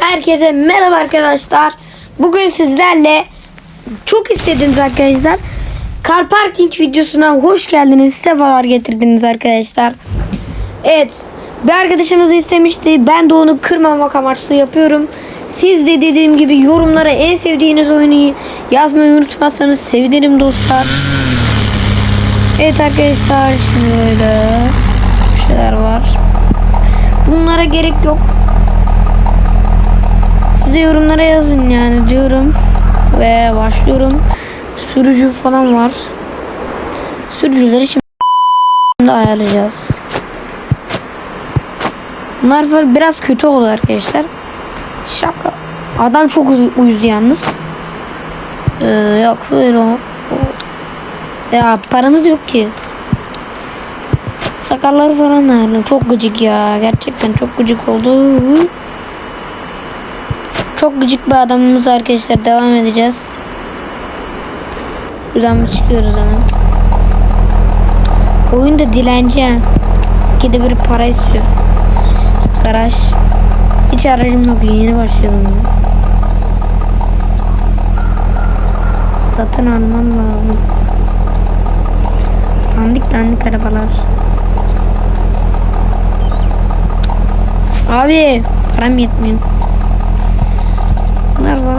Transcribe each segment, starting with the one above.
Herkese merhaba arkadaşlar. Bugün sizlerle çok istediniz arkadaşlar. Car parking videosuna hoş geldiniz. Sefalar getirdiniz arkadaşlar. Evet. Bir arkadaşımız istemişti. Ben de onu kırmamak amaçlı yapıyorum. Siz de dediğim gibi yorumlara en sevdiğiniz oyunu yazmayı unutmazsanız sevinirim dostlar. Evet arkadaşlar şimdi böyle şeyler var. Bunlara gerek yok. Siz de yorumlara yazın yani diyorum. Ve başlıyorum. Sürücü falan var. Sürücüleri şimdi ayarlayacağız. Bunlar falan biraz kötü oldu arkadaşlar. Şaka. Adam çok uz- uyuz yalnız. Ee, yok böyle o. Ya paramız yok ki. Sakalları falan nerede? Çok gıcık ya. Gerçekten çok gıcık oldu. Çok gıcık bir adamımız arkadaşlar. Devam edeceğiz. Buradan mı çıkıyoruz hemen? Oyunda dilenci. İkide bir para istiyor. Garaj. Hiç aracım yok. Yeni başladım. Satın almam lazım. Dandik dandik arabalar. Abi param yetmiyor.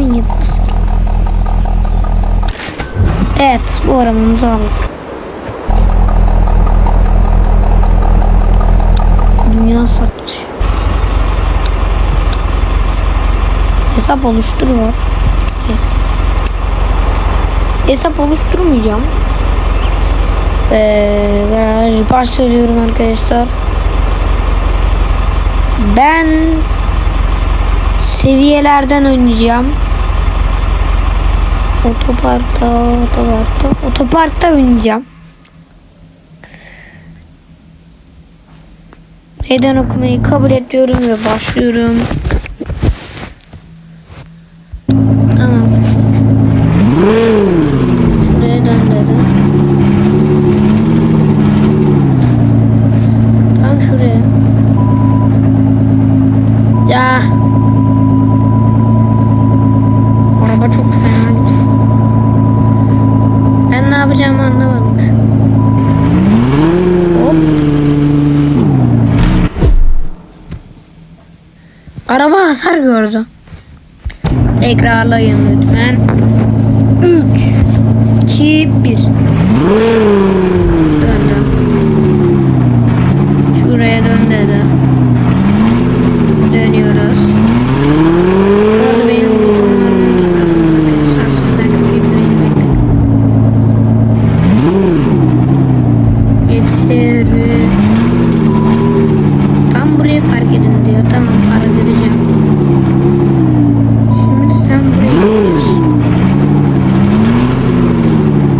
Yetmez ki. Evet bu arabamızı aldık. Dünya satış. Hesap oluştur var. Yes. Hesap oluşturmayacağım. Ee, garaj arkadaşlar. Ben seviyelerden oynayacağım. Otoparkta, otoparkta, otoparkta oynayacağım. Meydan okumayı kabul ediyorum ve başlıyorum. Tamam. Şuraya dön dedi. Tam şuraya. Ya. Araba çok fena gidiyor. Ben ne yapacağımı anlamadım. Hop. Araba hasar gördü. Tekrarlayın lütfen. 3 2 1 Döndüm. Şuraya dön dedi. Dönüyoruz. Bu arada benim butonlarımı bilmiyorsunuz arkadaşlar. Sizden çok iyi bir beğeni bekliyorum. Yeteri. Tam buraya park edin diyor. Tamam park edeceğim. Şimdi sen buraya gidiyorsun.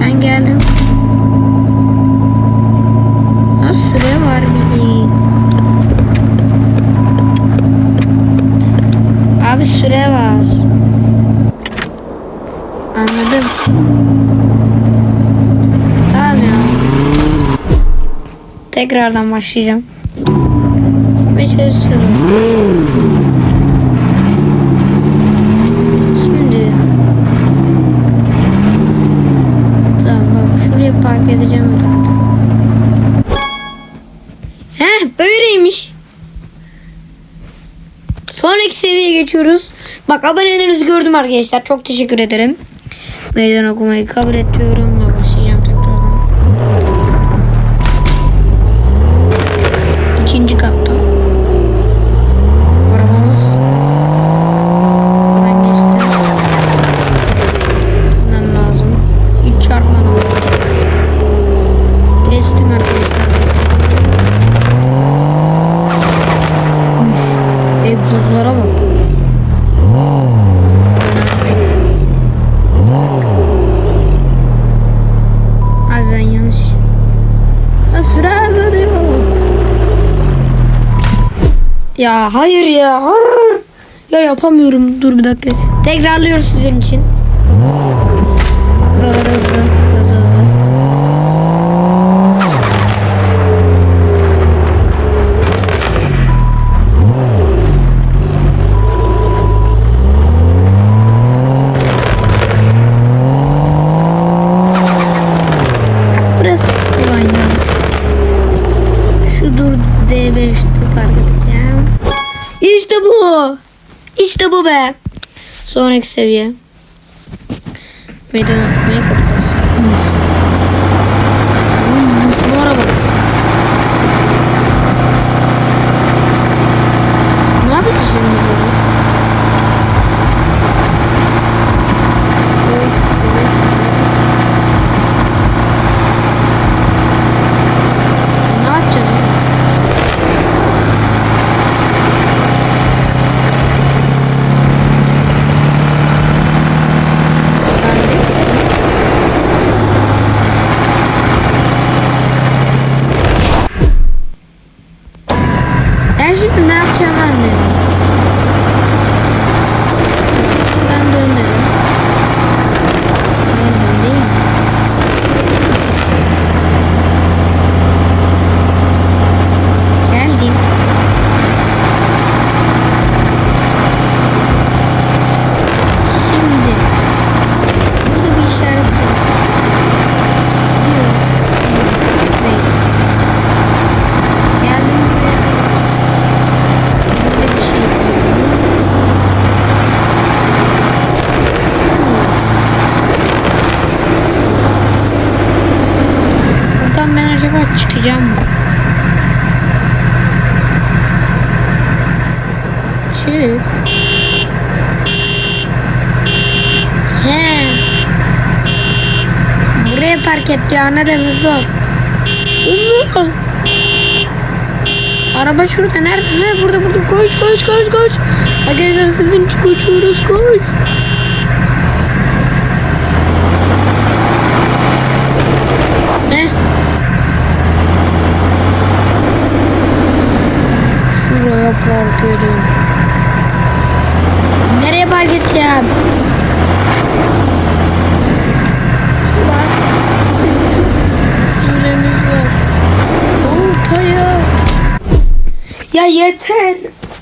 Ben geldim. Ha süre var bir de. Abi süre var. Anladım. Tamam ya. Tekrardan başlayacağım. Ve çalışalım. Şimdi. Tamam bak şuraya park edeceğim herhalde. Heh böyleymiş. Sonraki seviyeye geçiyoruz. Bak abonelerinizi gördüm arkadaşlar. Çok teşekkür ederim. Meydan okumayı kabul ediyorum ve başlayacağım tekrardan. İkinci katta. Arabamız buradan geçti. Gitmem lazım. Hiç çarpmadım. Geçtim arkadaşlar. Uf, egzozlara bak. Abi ben yanlış. Ha süre azalıyor. Ya hayır ya. Ya yapamıyorum. Dur bir dakika. Tekrarlıyoruz sizin için. Sonraki seviye. Meydan atmayı kapatacağız. Bu araba. Ne yapacağız şimdi böyle? Ne yapacağız? Ben şimdi ne yapacağımı anlıyorum. Ben dönmedim. Dönmedim değil mi? Geldim. Şimdi burada bir işaret var. Diyor. Bekle. Geldim buraya. Burada bir şey yapıyorum. Buradan ben acaba çıkacağım mı? Çık. He. Buraya park et diyor anladın hızlı ol. Hızlı. Araba şurada nerede? Ha burada burada koş koş koş koş. Arkadaşlar sizin için koşuyoruz koş. Ne? Şuraya park edin. Nereye park edeceğim? Şuraya. Süremiz var. Ortaya. Ya yeter.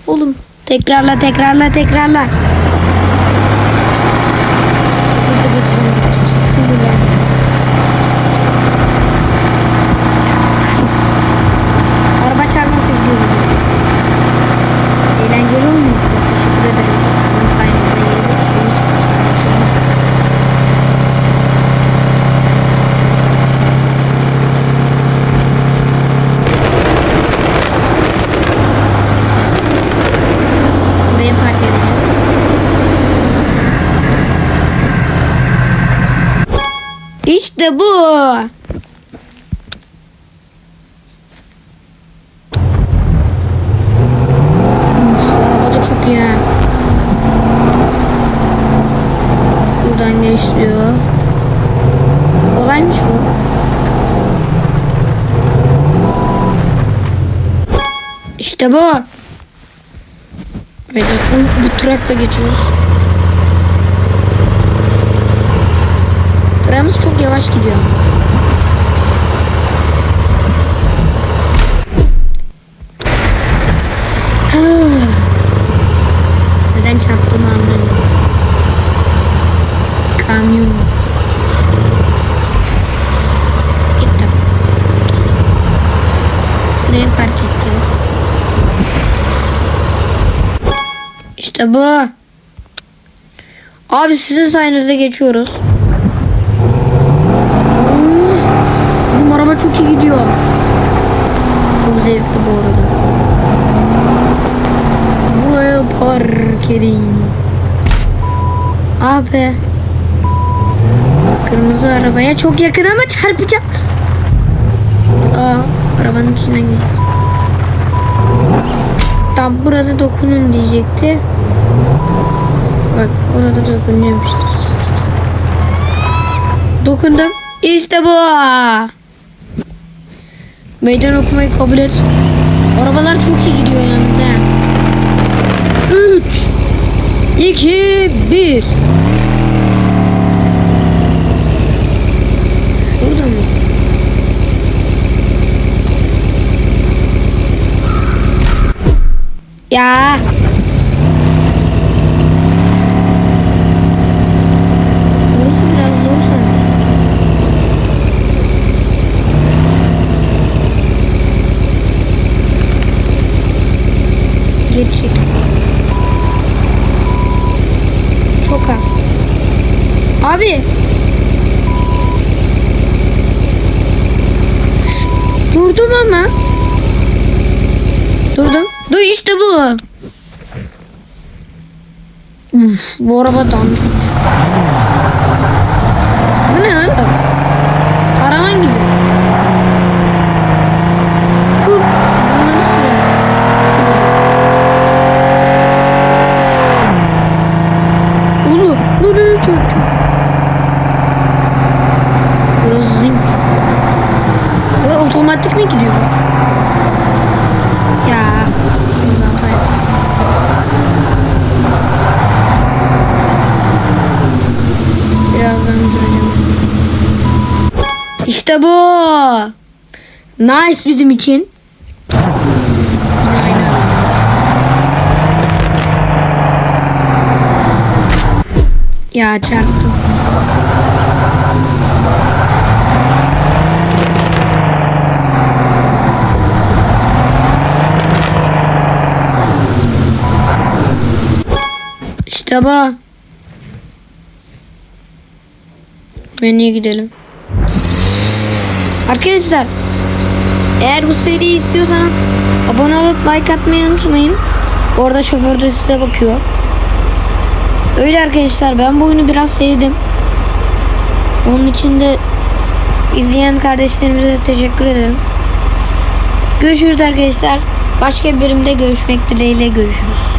Oğlum tekrarla tekrarla tekrarla. Sinirlendim. Araba çarpması gidiyor. Eğlenceli olmuş. Teşekkür ederim. Senin sayende yedim. Buraya park edeceğiz. İşte bu. Geçiyor. Kolaymış bu. İşte bu. Ve bu, bu trakla geçiyoruz. Tırağımız çok yavaş gidiyor. Neden çarptığımı anladım. Kamyon. Gittim. Şuraya park ettim. İşte bu. Abi sizin sayenizde geçiyoruz. Uf, Araba çok iyi gidiyor. Çok zevkli bu arada. Buraya park edeyim. Abi. Kırmızı arabaya çok yakın ama çarpacağım. Aa, arabanın içinden gidiyor. Tam burada dokunun diyecekti. Bak orada işte. Dokundum. İşte bu. Meydan okumayı kabul et. Arabalar çok iyi gidiyor yalnız ha. 3 2 1 Şurada mı? Ya. geri çek. Çok az. Abi. Durdum ama. Durdum. Dur işte bu. Uf, bu araba dandı. İşte bu. Nice bizim için. Ya çarptım. İşte bu. Menüye gidelim. Arkadaşlar eğer bu seriyi istiyorsanız abone olup like atmayı unutmayın. Orada şoför de size bakıyor. Öyle arkadaşlar ben bu oyunu biraz sevdim. Onun için de izleyen kardeşlerimize de teşekkür ederim. Görüşürüz arkadaşlar. Başka bir bölümde görüşmek dileğiyle görüşürüz.